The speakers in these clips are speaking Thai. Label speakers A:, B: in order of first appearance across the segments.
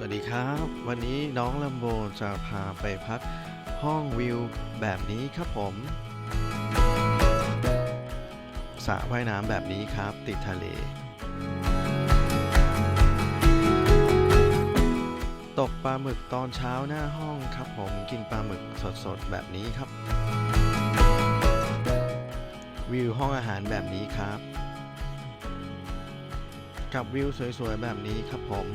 A: สวัสดีครับ วันนี้น้องลัมโบจะพาไปพักห้องวิวแบบนี้ครับผมสระว่ายน้ำแบบนี้ครับ ติดทะเล ตกปลาหมึกตอนเช้าหน้าห้องครับผมกินปลาหมึกสดๆ แบบนี้ครับ วิวห้องอาหารแบบนี้ครับ กับวิวสวยๆ แบบนี้ครับผม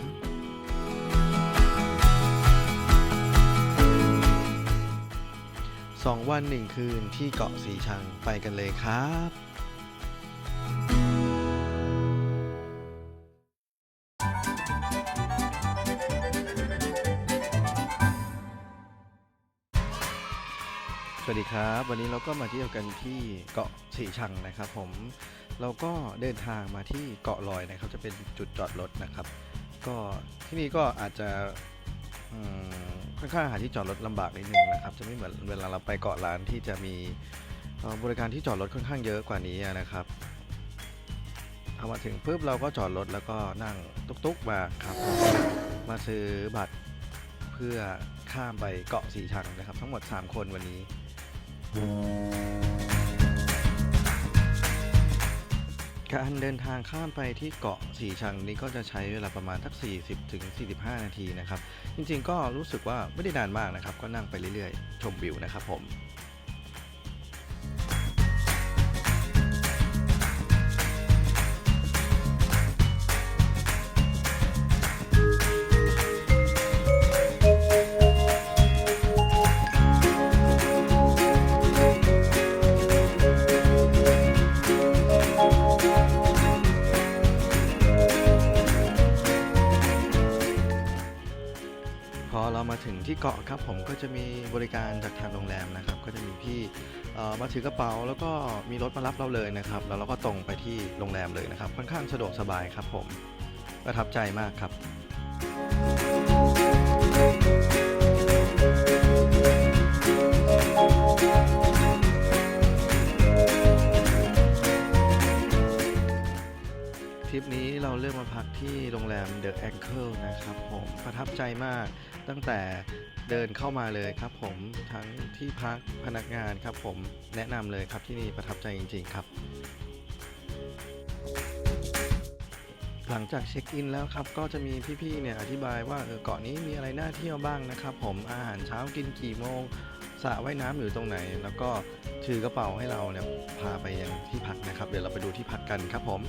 A: สองวันหนึ่งคืนที่เกาะสีชังไปกันเลยครับสวัสดีครับ วันนี้เราก็มาเที่ยวกันที่เกาะสีชังนะครับ ผมเราก็เดินทางมาที่เกาะลอยนะครับ จะเป็นจุดจอดรถนะครับ ก็ที่นี่ก็อาจจะ ค่อนข้างหาที่จอดรถลำบากนิดนึงนะครับจะไม่เหมือนเวลาเราไปเกาะล้านที่จะมีบริการที่จอดรถค่อนข้างเยอะกว่านี้นะครับเอามาถึงปุ๊บเราก็จอดรถแล้วก็นั่งตุ๊กๆมาครับ มาซื้อบัตรเพื่อข้ามไปเกาะสีชังนะครับ ทั้งหมด 3 คนวันนี้ การเดินทางข้ามไปที่เกาะสีชังนี้ก็จะใช้เวลาประมาณสัก 40ถึง45 นาทีนะครับ จริงๆก็รู้สึกว่าไม่ได้นานมากนะครับ ก็นั่งไปเรื่อยๆ ชมวิวนะครับผม ถึงที่เกาะครับผมก็จะมีบริการจากทางโรงแรมนะครับ ก็จะมีพี่มาถือกระเป๋าแล้วก็มีรถมารับเราเลยนะครับ แล้วเราก็ตรงไปที่โรงแรมเลยนะครับ ค่อนข้างสะดวกสบายครับผมประทับใจมากครับ เราเลือกมาพักที่โรงแรม The Angle นะครับผมประทับใจมากตั้งแต่เดินเข้ามาเลยครับผมทั้งที่พักพนักงานครับผมแนะนำเลยครับที่นี่ประทับใจจริง ๆ ครับ หลังจากเช็คอินแล้วครับก็จะมีพี่ๆเนี่ยอธิบายว่าเออเกาะนี้มีอะไรน่าเที่ยวบ้างนะครับผมอาหารเช้ากินกี่โมงสระว่ายน้ำอยู่ตรงไหน แล้วก็ถือกระเป๋าให้เราเนี่ยพาไปยังที่พักนะครับ เดี๋ยวเราไปดูที่พักกันครับผม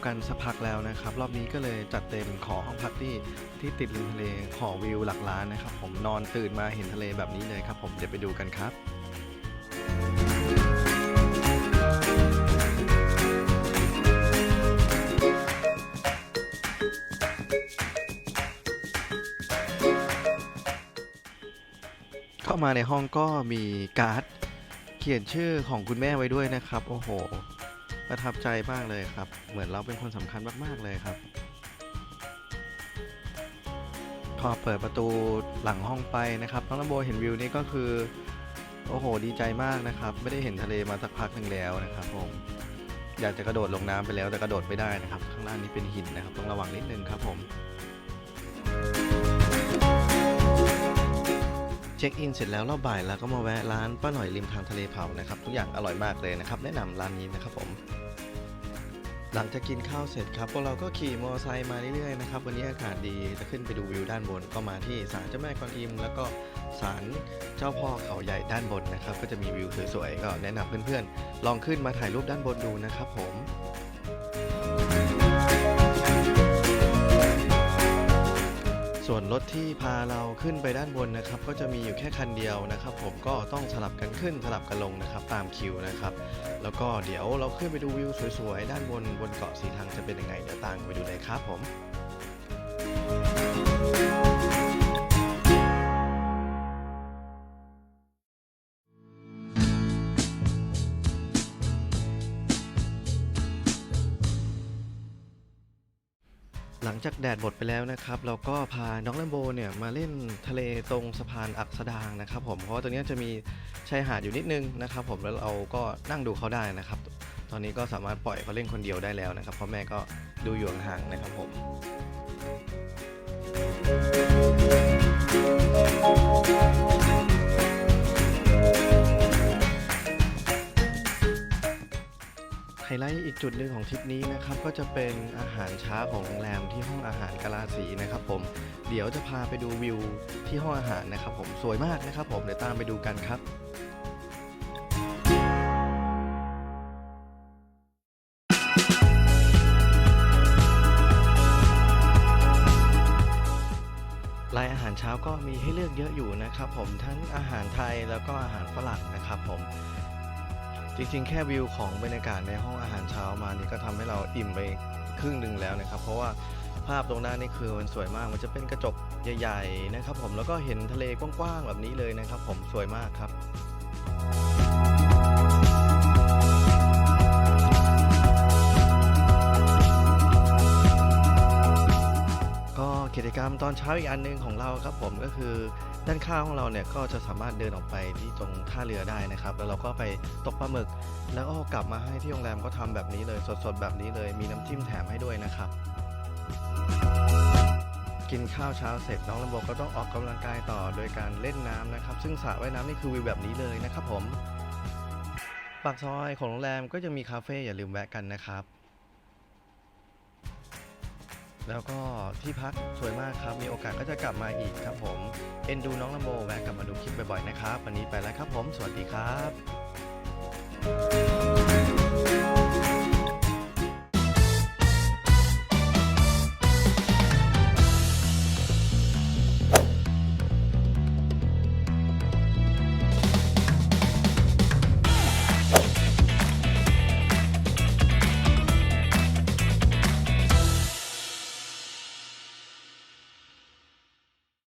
A: ยวกันสักพักแล้วนะครับ รอบนี้ก็เลยจัดเต็มขอห้องพักที่ที่ติดริมทะเลขอวิวหลักล้านนะครับ ผมนอนตื่นมาเห็นทะเลแบบนี้เลยครับ ผมเดี๋ยวไปดูกันครับเข้ามาในห้องก็มีการ์ด เขียนชื่อของคุณแม่ไว้ด้วยนะครับ โอ้โห ประทับใจมากเลยครับ เหมือนเราเป็นคนสำคัญมากๆเลยครับ พอเปิดประตูหลังห้องไปนะครับน้องลำโบเห็นวิวนี้ก็คือโอ้โหดีใจมากนะครับ ไม่ได้เห็นทะเลมาสักพักหนึ่งแล้วนะครับผมอยากจะกระโดดลงน้ำไปแล้วแต่กระโดดไม่ได้นะครับ ข้างล่างนี้เป็นหินนะครับต้องระวังนิดนึงครับผม เช็คอินเสร็จแล้วรอบบ่ายแล้วก็มาแวะร้านป้าหน่อยริมทางทะเลเผานะครับ ทุกอย่างอร่อยมากเลยนะครับ แนะนำร้านนี้นะครับผม หลังจากกินข้าวเสร็จครับพวกเราก็ขี่มอเตอร์ไซค์มาเรื่อยๆนะครับวันนี้อากาศดีจะขึ้นไปดูวิวด้านบนก็มาที่ศาลเจ้าแม่กวนอิม แล้วก็ศาลเจ้าพ่อเขาใหญ่ด้านบนนะครับ ก็จะมีวิวสวยๆก็แนะนำเพื่อนๆ ลองขึ้นมาถ่ายรูปด้านบนดูนะครับผม ถที่พาเราขึ้นไปด้านบนนะครับ ก็จะมีอยู่แค่คันเดียวนะครับ ผมก็ต้องสลับกันขึ้นสลับกันลงนะครับ ตามคิวนะครับ แล้วก็เดี๋ยวเราขึ้นไปดูวิวสวยๆด้านบนบนเกาะสีทังจะเป็นยังไงเดี๋ยวตามไปดูเลยครับผม หลังจากแดดหมดไปแล้วนะครับ เราก็พาน้องแลมโบเนี่ยมาเล่นทะเลตรงสะพานอักษดางนะครับผมเพราะว่าตรงนี้จะมีชายหาดอยู่นิดนึงนะครับ ผมแล้วเราก็นั่งดูเขาได้นะครับ ตอนนี้ก็สามารถปล่อยเขาเล่นคนเดียวได้แล้วนะครับเพราะแม่ก็ดูอยู่ห่างๆนะครับผมไฮไลท์อีกจุดหนึ่งของทริปนี้นะครับก็จะเป็นอาหารเช้าของโรงแรมที่ห้องอาหารกาลาสีนะครับผมเดี๋ยวจะพาไปดูวิวที่ห้องอาหารนะครับผมสวยมากนะครับผมเดี๋ยวตามไปดูกันครับ รายอาหารเช้าก็มีให้เลือกเยอะอยู่นะครับผมทั้งอาหารไทยแล้วก็อาหารฝรั่งนะครับผม จริงๆ แค่วิวของบรรยากาศในห้องอาหารเช้ามานี่ก็ทำให้เราอิ่มไปครึ่งหนึ่งแล้วนะครับ เพราะว่าภาพตรงหน้านี่คือมันสวยมาก มันจะเป็นกระจกใหญ่ ๆ นะครับ ผมแล้วก็เห็นทะเลกว้างๆแบบนี้เลยนะครับ ผมสวยมากครับก็กิจกรรมตอนเช้าอีกอันหนึงของเราครับผมก็คือ ด้านข้างของเราเนี่ยก็จะสามารถเดินออกไปที่ตรงท่าเรือได้นะครับ แล้วเราก็ไปตกปลาหมึก แล้วก็กลับมาให้ที่โรงแรมก็ทำแบบนี้เลยสดๆแบบนี้เลย มีน้ำจิ้มแถมให้ด้วยนะครับ กินข้าวเช้าเสร็จน้องลำโบก็ต้องออกกำลังกายต่อโดยการเล่นน้ำนะครับ ซึ่งสระว่ายน้ำนี่คือวิวแบบนี้เลยนะครับผมปากซอยของโรงแรมก็ยังมีคาเฟ่อย่าลืมแวะกันนะครับ แล้วก็ที่พักสวยมากครับ มีโอกาสก็จะกลับมาอีกครับผม เอ็นดูน้องลำโบแวะกลับมาดูคลิปบ่อยๆนะครับ วันนี้ไปแล้วครับผม สวัสดีครับ